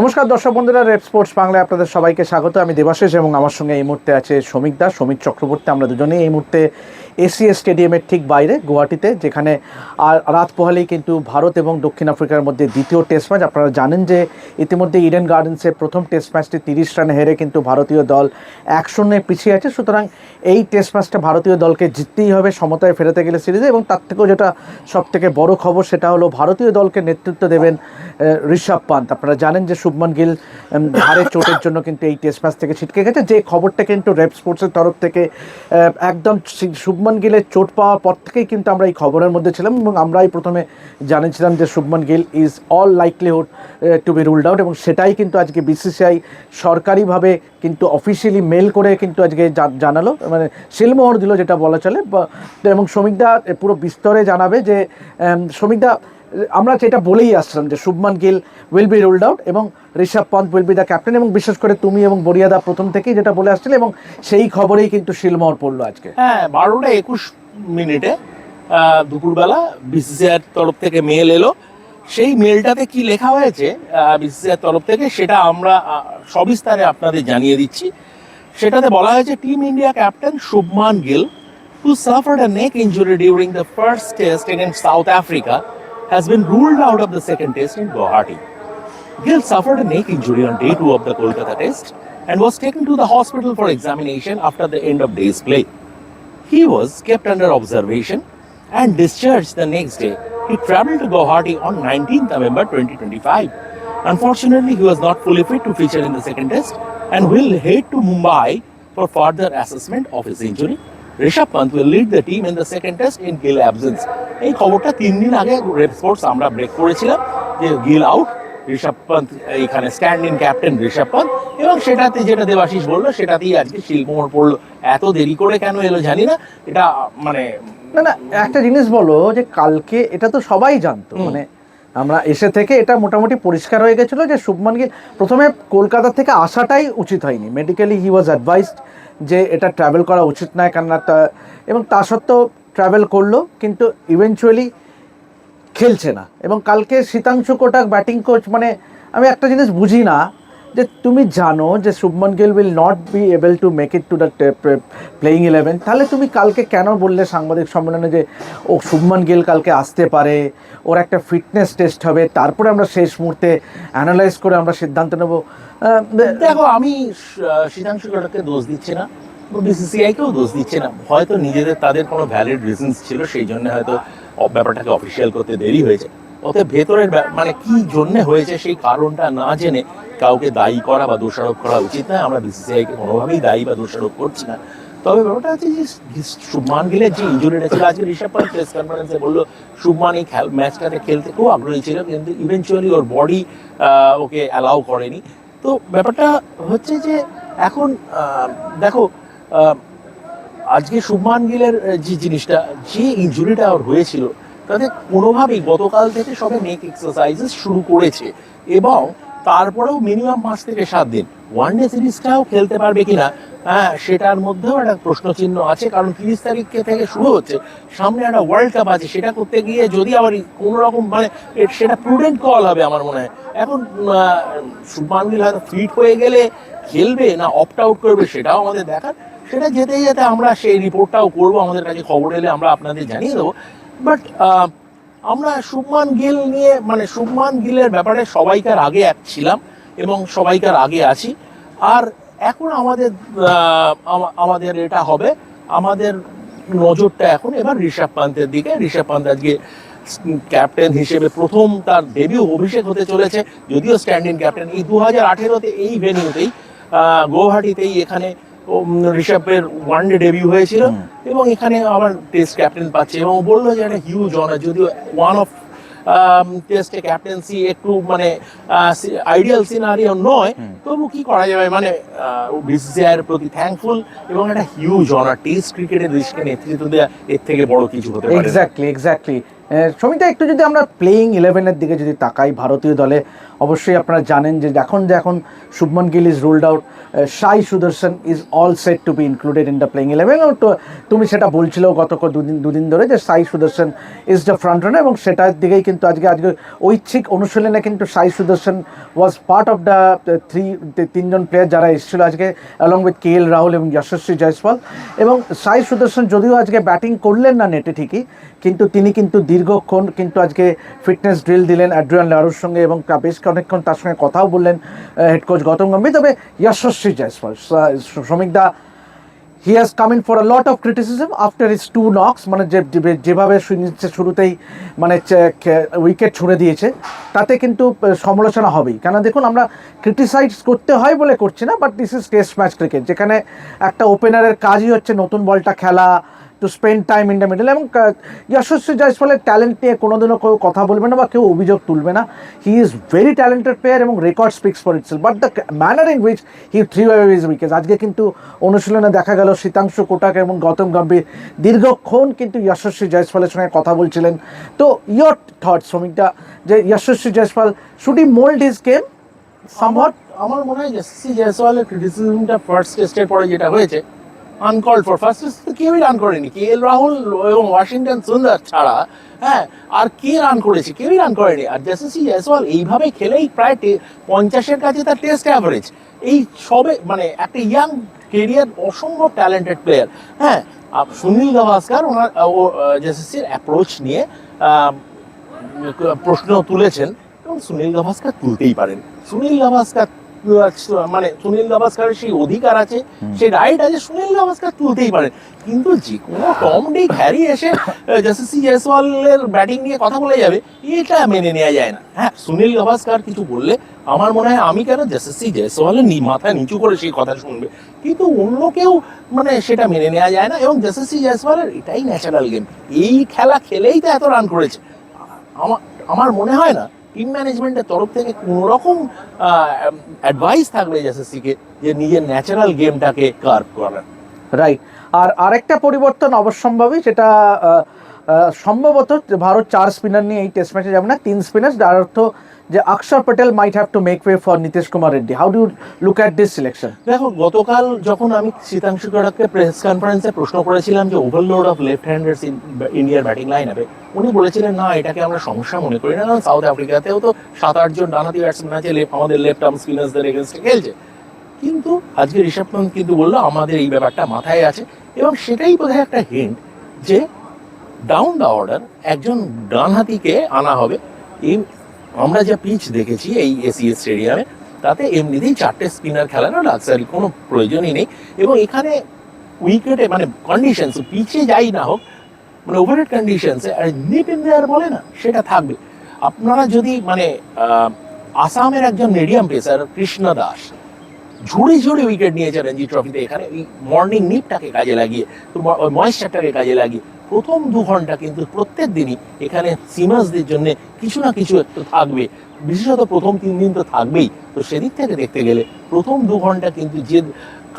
নমস্কার দর্শক বন্ধুরা, রেপ স্পোর্টস বাংলায় আপনাদের সবাইকে স্বাগত। আমি দেবাশেষ এবং আমার সঙ্গে এই মুহূর্তে আছে শ্রমিক দাস শ্রমিক চক্রবর্তী। আমরা দুজনেই এই মুহূর্তে এসিএস স্টেডিয়ামের ঠিক বাইরে গুয়াহাটিতে, যেখানে আর রাত পোহালেই কিন্তু ভারত এবং দক্ষিণ আফ্রিকার মধ্যে দ্বিতীয় টেস্ট ম্যাচ। আপনারা জানেন যে ইতিমধ্যে ইডেন গার্ডেন্সের প্রথম টেস্ট ম্যাচটি তিরিশ রানে হেরে কিন্তু ভারতীয় দল এক শূন্যে পিছিয়ে আছে। সুতরাং এই টেস্ট ম্যাচটা ভারতীয় দলকে জিততেই হবে, সমতায় ফেরাতে গেলে সিরিজে। এবং তার থেকেও যেটা সব থেকে বড় খবর, সেটা হলো ভারতীয় দলকে নেতৃত্ব দেবেন ঋষভ পান্ত। আপনারা জানেন যে শুভমান গিল ঘাড়ের চোটের জন্য কিন্তু এই টেস্ট ম্যাচ থেকে ছিটকে গেছে। যে খবরটা কিন্তু রেপ স্পোর্টসের তরফ থেকে একদম শি- শুভমান গিলের চোট পাওয়ার পর থেকেই কিন্তু আমরা এই খবরের মধ্যে ছিলাম এবং আমরাই প্রথমে জানিয়েছিলাম যে Shubman Gill is all likelihood to be ruled out এবং সেটাই কিন্তু আজকে বিসিসিআই সরকারিভাবে কিন্তু অফিসিয়ালি মেল করে কিন্তু আজকে জানালো। মানে শিলমোহর দিল যেটা বলা চলে এবং শ্রমিকদা পুরো বিস্তরে জানাবে যে শ্রমিকদা আমরা যেটা বলেই আসছিলাম যে Shubman Gill will be ruled out এবং Rishabh Pant will be the captain এবং বিশেষ করে তুমি এবং বরিয়াদা প্রথম থেকেই যেটা বলে আসছিলে এবং সেই খবরেই কিন্তু শিলমোহর পড়ল আজকে। হ্যাঁ বারোটা একুশ মিনিটে দুপুরবেলা বিসিসিআর তরফ থেকে মেল এলো। সেই মেলটাতে কি লেখা হয়েছে বিসিসিআর তরফ থেকে সেটা আমরা সবিস্তারে আপনাদের জানিয়ে দিচ্ছি। সেটাতে বলা হয়েছে team India captain Shubman Gill, who suffered a neck injury during the first test against South Africa has been ruled out of the second test in Guwahati. Gill suffered a neck injury on day two of the Kolkata test and was taken to the hospital for examination after the end of day's play. He was kept under observation and discharged the next day. He traveled to Guwahati on 19th November 2025. Unfortunately, he was not fully fit to feature in the second test and will head to Mumbai for further assessment of his injury. Rishabh Pant will lead the team in the second test in Gill absence. এই খবরটা তিন দিন আগে red sports আমরা break করেছিলাম যে Gill out Rishabh Pant এখানে stand in captain Rishabh Pant এবং সেটাতে যেটা দেবাশিস বলল সেটাতেই আজকে শিলমোহর পড়ল। এত দেরি করে কেন এলো জানি না। এটা মানে না না একটা জিনিস বলো যে কালকে এটা তো সবাই জানতো মানে আমরা এসে থেকে এটা মোটামুটি পরিষ্কার হয়ে গেছিল যে শুভমান গিল প্রথমে কলকাতা থেকে আসাটাই উচিত হয়নি। মেডিকেলি হি ওয়াজ অ্যাডভাইসড যে এটা ট্রাভেল করা উচিত নয় কেননা এবং তা সত্ত্বেও ট্রাভেল করল, কিন্তু ইভেনচুয়ালি খেলছে না। এবং কালকে শীতাংশু কোটাক ব্যাটিং কোচ মানে আমি একটা জিনিস বুঝি না যে তুমি জানো যে Shubman Gill will not be able to make it to the playing eleven তাহলে তুমি কালকে কেন বললে সাংবাদিক সম্মেলনে যে, ও, শুভমন গিল কালকে আসতে পারে, ওর একটা ফিটনেস টেস্ট হবে, তারপরে আমরা শেষ মুহূর্তে অ্যানালাইজ করে আমরা সিদ্ধান্ত নেব দেখো, আমি কটাকে দোষ দিচ্ছি না বিসিসিআই কেও দোষ দিচ্ছে না। হয়তো নিজেদের, তাদের কোনো ভ্যালিড রিজনস ছিল, সেই জন্য হয়তো ব্যাপারটাকে অফিসিয়াল করতে দেরি হয়েছে। অতএব ভেতরের মানে কি জন্য হয়েছে সেই কারণটা না জেনে কাউকে দায়ী করা বা দোষারোপ করা উচিত নয় আমরা বিসিসিআই কে কোনোভাবেই দায়ী বা দোষারোপ করছি না। তবে ব্যাপারটা হচ্ছে যে শুভমান গিলের যে ইঞ্জুরিটা ছিল, আজকে ঋষভ পান্ত প্রেস কনফারেন্সে বলল, শুভমান এই খেল ম্যাচটাতে খেলতে খুব আগ্রহী ছিল, কিন্তু ইভেনচুয়ালি ওর বডি ওকে অ্যালাউ করেনি। তো ব্যাপারটা হচ্ছে যে এখন দেখো আজকে শুভমান গিলের যে জিনিসটা, যে ইঞ্জুরিটা ওর হয়েছিল তাতে কোনোভাবেই গতকাল থেকে সবে নেক এক্সারসাইজেস শুরু করেছে এবং তারপরেও মিনিমাম পাঁচ থেকে সাত দিন। ওয়ান ডে সিরিজটাও খেলতে পারবে কিনা হ্যাঁ সেটার মধ্যেও একটা প্রশ্নচিহ্ন আছে, কারণ তিরিশ তারিখ থেকে শুরু হচ্ছে, সামনে একটা ওয়ার্ল্ড কাপ আছে, সেটা করতে গিয়ে যদি আবার কোনো রকম মানে সেটা প্রুডেন্ট কল হবে আমার মনে হয়। এখন শুভমান গিল হয়তো ফিট হয়ে গেলে খেলবে না অপ্ট আউট করবে সেটাও আমাদের দেখার। সেটা যেতে যেতে আমরা সেই রিপোর্টটাও করব, আমাদের কাছে খবর এলে আমরা আপনাদের জানিয়ে দেবো। বাট আমরা শুভমান গিল নিয়ে মানে শুভমান গিলের ব্যাপারে সবাইকার আগে এক ছিলাম এবং সবাইকার আগে আছি। আর এখন আমাদের আমাদের এটা হবে। আমাদের নজরটা এখন এবার ঋষভ পান্তের দিকে। ঋষভ পান্ত আজকে ক্যাপ্টেন হিসেবে প্রথম তার ডেবিউ অভিষেক হতে চলেছে। যদিও স্ট্যান্ড ক্যাপ্টেন এই দু হাজার আঠেরোতে এই ভেনিউতেই গৌহাটিতেই এখানে ঋষভের ওয়ান ডে ডেবিউ হয়েছিল এবং এখানে আবার টেস্ট ক্যাপ্টেন পাচ্ছে এবং বলল যে একটা হিউজ অনার যদিও ওয়ান অফ টেস্টে ক্যাপ্টেন্সি একটু মানে আইডিয়াল সিনারিও নয় তবু কি করা যাবে? মানে বিসিসিআই এর প্রতি থ্যাঙ্কফুল এবং একটা হিউজ অনার টেস্ট ক্রিকেটের দেশকে নেতৃত্ব দেওয়া এর থেকে বড় কিছু হতে পারে। এক্স্যাক্টলি এক্স্যাক্টলি সমিতা, একটু যদি আমরা প্লেইং ইলেভেনের দিকে যদি তাকাই ভারতীয় দলে, অবশ্যই আপনারা জানেন যে এখন যে এখন Shubman Gill is ruled out Sai Sudharsan is all set to be included in the playing eleven তুমি সেটা বলছিল গত দুদিন দুদিন ধরে যে Sai Sudharsan is the front runner এবং সেটার দিকেই কিন্তু আজকে আজকে ঐচ্ছিক অনুশীলনে কিন্তু Sai Sudharsan was part of the three তিনজন প্লেয়ার যারা এসেছিল আজকে along with K L Rahul এবং যশস্বী জয়সওয়াল এবং সাই সুদর্শন যদিও আজকে ব্যাটিং করলেন না নেটে ঠিকই, কিন্তু তিনি কিন্তু দীর্ঘক্ষণ কিন্তু আজকে ফিটনেস ড্রিল দিলেন অ্যাড্রিয়ান লারুর সঙ্গে এবং বেশ অনেকক্ষণ তার সঙ্গে কথাও বললেন হেড কোচ গৌতম গম্ভীর। তবে যশস্বী শ্রমিক দা he has come in for a lot of criticism after his two knocks মানে যে- যেভাবে শুরুতেই মানে উইকেট ছুঁড়ে দিয়েছে, তাতে কিন্তু সমালোচনা হবেই। কেন দেখুন, আমরা ক্রিটিসাইজ করতে হয় বলে করছি না but this is test match cricket যেখানে একটা ওপেনারের কাজই হচ্ছে নতুন বলটা খেলা to spend time in the middle এবং যশস্বী জয়সওয়ালের ট্যালেন্ট নিয়ে কোনোদিনও কেউ কথা বলবে না বা কেউ অভিযোগ তুলবে না। He is very talented player এবং record speaks for itself but the manner in which he threw his wickets আজকে কিন্তু অনুশীলনে দেখা গেল শীতাংশু, কোটাক এবং গৌতম গম্ভীর দীর্ঘক্ষণ কিন্তু যশস্বী জয়সওয়ালের সঙ্গে কথা বলছিলেন। তো ইয়র থট শ্রমিকটা যে যশস্বী জয়সওয়াল শুড ই মোল্ড হিজ গেম সামহট আমার মনে হয় জেসি জয়সওয়ালের ক্রিটিসিজমটা ফার্স্ট টেস্টের পরে যেটা হয়েছে আনকল্ড ফর ফার্স্ট তো কেউই রান করেনি। কে এল রাহুল এবং ওয়াশিংটন সুন্দর ছাড়া হ্যাঁ আর কে রান করেছে? কেউই রান করেনি। আর জেসি জয়সওয়াল এইভাবে খেলেই প্রায় পঞ্চাশের কাছে তার টেস্ট অ্যাভারেজ এই সবে মানে একটা ইয়াং কেরিয়ার অসম্ভব ট্যালেন্টেড প্লেয়ার হ্যাঁ সুনীল গাভাস্কার ওনার ও জেসিসির অ্যাপ্রোচ নিয়ে প্রশ্ন তুলেছেন। এবং সুনীল গাভাস্কার তুলতেই পারেন। সুনীল গাভাস্কার মানে সুনীল গাভাস্কারের সেই অধিকার আছে সেই রাইট আছে সুনীল গাভাস্কার তুলতেই পারেন কিন্তু যে কোনো টম ডিক হ্যারি এসে জাসিসি জয়সওয়ালের ব্যাটিং নিয়ে কথা বলে যাবে এটা মেনে নেওয়া যায় না। হ্যাঁ সুনীল গাভাস্কার কিছু বললে আমার মনে হয় আমি কেন জাসিসি জয়সওয়ালের নি- মাথা নিচু করে সেই কথা শুনবে। কিন্তু অন্য কেউ মানে সেটা মেনে নেওয়া যায় না এবং জাসিসি জয়সওয়ালের এটাই ন্যাচারাল গেম এই খেলা খেলেই তো এত রান করেছে। আমার আমার মনে হয় না টিম ম্যানেজমেন্টের তরফ থেকে কোনো রকম অ্যাডভাইস থাকবে জাসিসিকে যে নিজের ন্যাচারাল গেমটাকে কার্ভ করার। রাইট আর আরেকটা পরিবর্তন অবশ্যম্ভাবী আহ, সম্ভবত ভারত চার স্পিনার নিয়ে এই টেস্ট ম্যাচে যাবে না, তিন স্পিনার যার অর্থ যে Axar Patel might have to make way for Nitish Kumar Reddy how do look at this selection দেখো, গতকাল যখন আমি শীতাংশু গড়াকে প্রেস কনফারেন্সে প্রশ্ন করেছিলাম যে overload of left handers in ইন্ডিয়ার ব্যাটিং লাইন হবে উনি বলেছিলেন, না, এটাকে আমরা সমস্যা মনে করি না, কারণ সাউথ আফ্রিকাতেও তো সাত আটজন ডানহাতি ব্যাটসম্যান আছে আমাদের লেফট আর্ম স্পিনার্সদের এগেনস্টে খেলছে। কিন্তু আজকে ঋষভ পন্ত কিন্তু বলল, আমাদের এই ব্যাপারটা মাথায় আছে। এবং সেটাই বোধহয় একটা হিন্ট যে ডাউন দ্য অর্ডার একজন ডানহাতিকে আনা হবে। আমরা যা পিচ দেখেছি এই এসিএস স্টেডিয়ামে, তাতে এমনিতেই চারটে স্পিনার খেলানো লাক্সারি কোনো প্রয়োজনই নেই। এবং এখানে উইকেটে মানে কন্ডিশনস পিচে যাই না হোক মানে ওভারহেড কন্ডিশনসে আর নিপ বলে না, সেটা থাকবে। আপনারা যদি মানে আসামের একজন মিডিয়াম পেসার কৃষ্ণ দাস, ঝুড়ি ঝুড়ি উইকেট নিয়েছে রঞ্জি ট্রফিতে এখানে এই মর্নিং নিপটাকে কাজে লাগিয়ে তো ময়েশ্চারটাকে কাজে লাগিয়ে প্রথম দু ঘণ্টা কিন্তু প্রত্যেক দিনই এখানে সিমাসদের জন্য কিছু না কিছু একটু থাকবে। বিশেষত প্রথম তিন দিন তো থাকবেই। তো সেদিক থেকে দেখতে গেলে প্রথম দু ঘণ্টা কিন্তু যে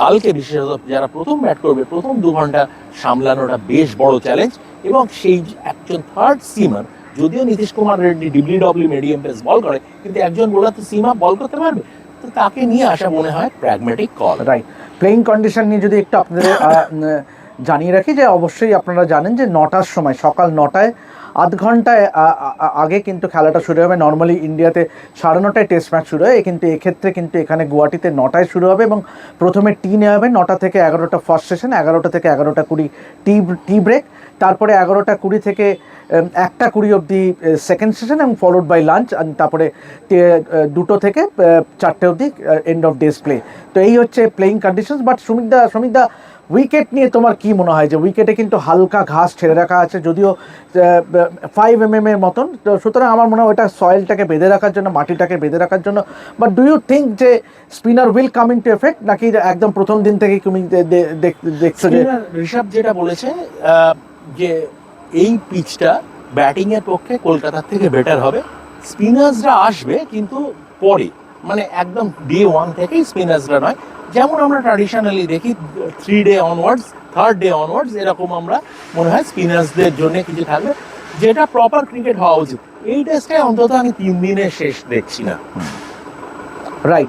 কালকে বিশেষত যারা প্রথম ব্যাট করবে, প্রথম দু ঘণ্টা সামলানোটা বেশ বড় চ্যালেঞ্জ এবং সেই একজন থার্ড সিমার যদিও নীতিশ কুমার রেড্ডি ডিব্লিউডব্লিউ মিডিয়াম পেস বল করে, কিন্তু একজন বোলার তো সীমা বল করতে পারবে। তো তাকে নিয়ে আসা মনে হয় pragmatic call right playing condition নিয়ে যদি একটু আপনাদের জানিয়ে রাখি যে অবশ্যই আপনারা জানেন যে নটার সময়, সকাল নটায়, আধ ঘন্টায় আগে কিন্তু খেলাটা শুরু হবে। নর্মালি ইন্ডিয়াতে সাড়ে নটায় টেস্ট ম্যাচ শুরু হয়। কিন্তু এক্ষেত্রে কিন্তু এখানে গুয়াহাটিতে নটায় শুরু হবে এবং প্রথমে টি নেওয়া হবে। নটা থেকে এগারোটা ফার্স্ট সেশন এগারোটা থেকে এগারোটা কুড়ি টি টি ব্রেক তারপরে এগারোটা কুড়ি থেকে একটা কুড়ি অবধি সেকেন্ড সেশন এবং ফলোড বাই লাঞ্চ তারপরে দুটো থেকে চারটে অবধি এন্ড অফ ডেস প্লে তো এই হচ্ছে প্লেইং কন্ডিশনস বাট সুমিকদা সুমিকদা উইকেট নিয়ে তোমার কি মনে হয় যে উইকেটে কিন্তু হালকা ঘাস ছেড়ে রাখা আছে? যদিও ফাইভ এম এম এর মতন, তো সুতরাং আমার মনে হয় ওটা সয়েলটাকে বেঁধে রাখার জন্য, মাটিটাকে বেঁধে রাখার জন্য। বাট ডু ইউ থিঙ্ক যে spinner will come to effect নাকি একদম প্রথম দিন থেকেই তুমি দেখছ যে ঋষভ যেটা বলেছে যে এই পিচটা ব্যাটিং এর পক্ষে কলকাতার থেকে বেটার হবে। স্পিনার্সরা আসবে কিন্তু পরে মানে একদম ডে ওয়ান থেকেই স্পিনার্সরা নয়। যেমন আমরা ট্র্যাডিশনালি দেখি three day onwards third day onwards এরকম আমরা মনে হয় স্পিনার্সদের জন্য কিছু থাকবে, যেটা প্রপার ক্রিকেট হওয়া উচিত। এই টেস্টে অন্তত আমি তিন দিনের শেষ দেখছি না। রাইট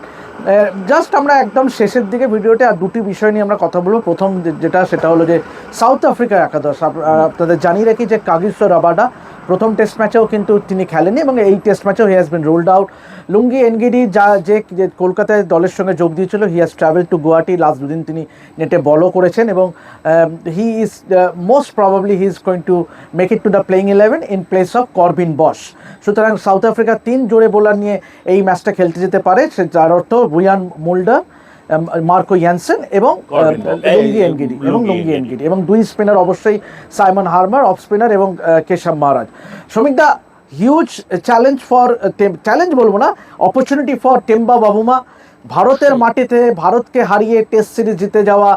জাস্ট আমরা একদম শেষের দিকে ভিডিওতে আর দুটি বিষয় নিয়ে আমরা কথা বলব। প্রথম যেটা সেটা হলো যে সাউথ আফ্রিকার একাদশ আপ- আপনাদের জানিয়ে রাখি যে কাগিসো রাবাডা প্রথম টেস্ট ম্যাচেও কিন্তু তিনি খেলেনি এবং এই টেস্ট ম্যাচেও he has been ruled out Lungi, Ngidi, যা যে কলকাতায় দলের সঙ্গে যোগ দিয়েছিল he has travel to Guwahati last দুদিন তিনি নেটে বলও করেছেন এবং he is most probably he is going to make it to the playing eleven in place of Corbin Bosch সুতরাং সাউথ আফ্রিকা তিন জোরে বোলার নিয়ে এই ম্যাচটা খেলতে যেতে পারে যার অর্থ বুয়ান মুল্ডার মার্কো ইয়ানসেন এবং লুঙ্গি এনগিডি এবং লুঙ্গি এনগিডি। এবং দুই স্পিনার অবশ্যই সাইমন হার্মার অফ স্পিনার এবং কেশব মহারাজ। শ্রমিক দা হিউজ চ্যালেঞ্জ ফর চ্যালেঞ্জ বলব না অপরচুনিটি ফর টেম্বা বাবুমা। ভারতের মাটিতে ভারতকে হারিয়ে টেস্ট সিরিজ জিতে যাওয়া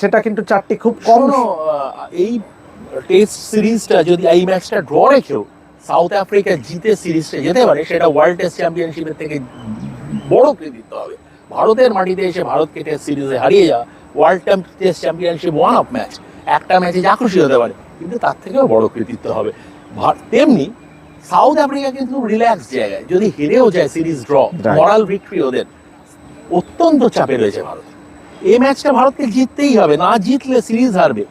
সেটা কিন্তু চারটি খুব কম এই টেস্ট সিরিজটা যদি এই ম্যাচটা ড্র রেখেও সাউথ আফ্রিকা জিতে সিরিজটা যেতে পারে সেটা ওয়ার্ল্ড টেস্ট চ্যাম্পিয়নশিপের থেকে বড় কৃতিত্ব হবে। ভারতের মাটিতে এসে ভারতকে টেস্ট সিরিজে হারিয়ে যাওয়া world test championship one of match একটা ম্যাচে যা খুশি হতে পারে কিন্তু তার থেকেও বড় কৃতিত্ব হবে। তেমনি সাউথ আফ্রিকা কিন্তু রিল্যাক্স জায়গায় যদি হেরেও যায় সিরিজ ড্র মরাল ভিক্টরি ওদের অত্যন্ত চাপে রয়েছে ভারত। এই ম্যাচটা ভারতকে জিততেই হবে না জিতলে সিরিজ হারবে।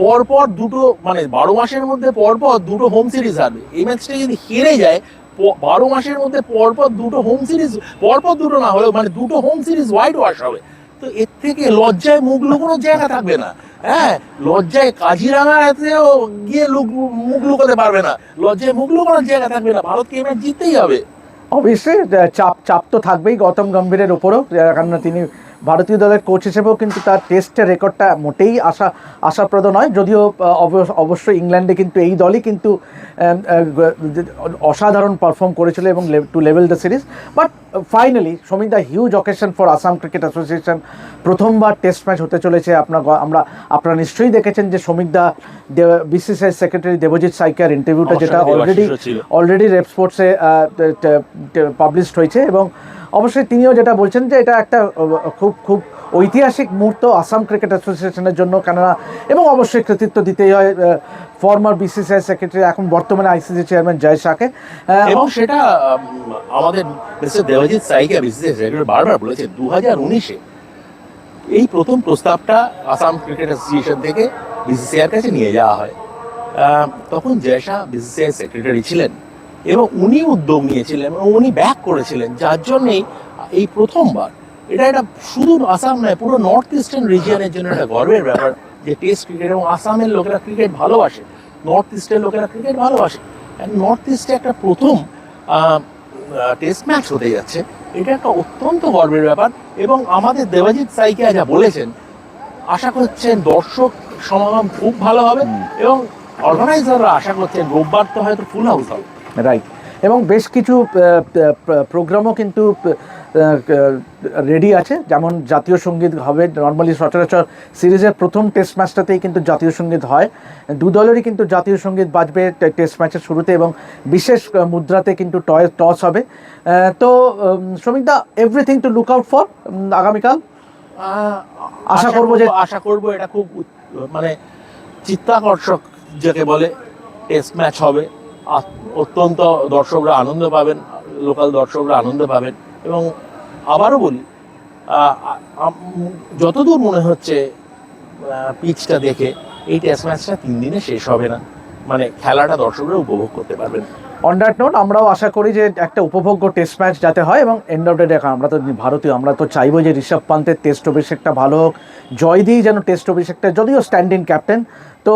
পরপর দুটো মানে বারো মাসের মধ্যে পরপর দুটো হোম সিরিজ হারবে। এই ম্যাচটা যদি হেরে যায় বারো মাসের মধ্যে পরপর দুটো হোম সিরিজ পরপর দুটো না হলেও মানে দুটো হোম সিরিজ হোয়াইট ওয়াশ হবে। তো এর থেকে লজ্জায় মুখ লুকোনোর জায়গা থাকবে না। হ্যাঁ লজ্জায় কাজিরাঙাতেও গিয়ে লুক মুখ লুকোতে পারবে না। লজ্জায় মুখ লুকোনোর জায়গা থাকবে না। ভারতকে এবার জিততেই হবে। অবশ্যই চাপ চাপ তো থাকবেই গৌতম গম্ভীরের উপরও। কারণ তিনি ভারতীয় দলের কোচ হিসেবেও কিন্তু তার টেস্টের রেকর্ডটা মোটেই আশা আশাপ্রদ নয়। যদিও অবশ্য- অবশ্যই ইংল্যান্ডে কিন্তু এই দলই কিন্তু অসাধারণ পারফর্ম করেছিল এবং to level the series but finally সমিং the huge occasion for Assam cricket association প্রথমবার টেস্ট ম্যাচ হতে চলেছে আপনার আমরা আপনারা নিশ্চয়ই দেখেছেন যে সমিক দা বিসিসিআই সেক্রেটারি দেবজিৎ সাইকার ইন্টারভিউটা যেটা অলরেডি অলরেডি রেপ স্পোর্টসে পাবলিশড হয়েছে এবং অবশ্যই তিনিও যেটা বলছেন যে এটা একটা খুব খুব ঐতিহাসিক মুহূর্ত আসাম ক্রিকেট অ্যাসোসিয়েশনের জন্য। কেননা এবং অবশ্যই কৃতিত্ব দিতেই হয় ফর্মার বিসিসিআই সেক্রেটারি এখন বর্তমানে আইসিসি চেয়ারম্যান জয় শাকে এবং সেটা আমাদের মিস্টার দেবজিৎ সাইকে বিসিসিআই সেক্রেটারি বারবার বলেছে দু হাজার উনিশে এই প্রথম প্রস্তাবটা আসাম ক্রিকেট অ্যাসোসিয়েশন থেকে বিসিসিআইয়ের কাছে নিয়ে যাওয়া হয়। তখন জয়শা বিসিসিআই সেক্রেটারি ছিলেন। এবং উনি উদ্যোগ নিয়েছিলেন এবং উনি ব্যাক করেছিলেন যার জন্যেই এই প্রথমবার। এটা একটা শুধু আসাম নয় পুরো নর্থ ইস্টার্ন রিজিয়নের জন্য একটা গর্বের ব্যাপার যে টেস্ট ক্রিকেট এবং আসামের লোকেরা ক্রিকেট ভালোবাসে। নর্থ ইস্টের লোকেরা ক্রিকেট ভালোবাসে। নর্থ ইস্টে একটা প্রথম টেস্ট ম্যাচ হতে যাচ্ছে। এটা একটা অত্যন্ত গর্বের ব্যাপার এবং আমাদের দেবাজিৎ সাইকিয়া যা বলেছেন আশা করছেন দর্শক সমাগম খুব ভালো হবে এবং অর্গানাইজাররা আশা করছেন রোববার তো হয়তো ফুল হাউস হবে। রাইট এবং বেশ কিছু প্রোগ্রামও কিন্তু রেডি আছে। যেমন জাতীয় সংগীত হবে নর্মালি সচরাচর সিরিজের প্রথম টেস্ট ম্যাচটাতেই কিন্তু জাতীয় সংগীত হয়। দু দলেরই কিন্তু জাতীয় সংগীত বাজবে টেস্ট ম্যাচের শুরুতে এবং বিশেষ মুদ্রাতে কিন্তু টয় টস হবে। তো শ্রমিক দা everything to look out for আগামীকাল? আশা করব যে- আশা করব এটা খুব মানে চিত্তাকর্ষক যাকে বলে টেস্ট ম্যাচ হবে। অত্যন্ত দর্শকরা আনন্দ পাবেন, লোকাল দর্শকরা আনন্দ পাবেন। এবং আবারও বলি যতদূর মনে হচ্ছে পিচটা দেখে, এই টেস্ট ম্যাচটা তিন দিনে শেষ হবে না। মানে খেলাটা দর্শকরা উপভোগ করতে পারবেন। অন দ্যাট নোট আমরাও আশা করি যে একটা উপভোগ্য টেস্ট ম্যাচ যাতে হয় এবং এন্ড অফ দ্য ডে আমরা তো ভারতীয়, আমরা তো চাইব যে ঋষভ পান্তের টেস্ট অভিষেকটা ভালো হোক। জয় দিয়েই যেন টেস্ট অভিষেকটা, যদিও স্ট্যান্ডিং ক্যাপ্টেন তো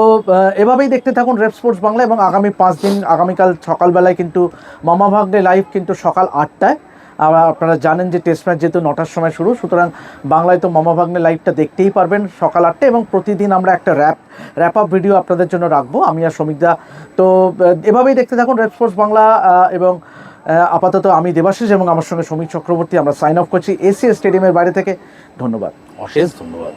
এভাবেই দেখতে থাকুন রেপ স্পোর্টস বাংলা এবং আগামী পাঁচ দিন, আগামীকাল সকালবেলায় কিন্তু মামা ভাগ্নে লাইভ কিন্তু সকাল আটটায়। আর আপনারা জানেন যে টেস্ট ম্যাচ যেহেতু নটার সময় শুরু, সুতরাং বাংলায় তো মামা ভাগ্নে লাইভটা দেখতেই পারবেন সকাল আটটা এবং প্রতিদিন আমরা একটা র্যাপ র্যাপ আপ ভিডিও আপনাদের জন্য রাখব, আমি আর শ্রমিকদা তো এভাবেই দেখতে থাকুন রেপ স্পোর্টস বাংলা এবং আপাতত আমি দেবাশিস এবং আমার সঙ্গে সমীর চক্রবর্তী আমরা সাইন অফ করছি। এসি স্টেডিয়ামের বাইরে থেকে ধন্যবাদ। অশেষ ধন্যবাদ।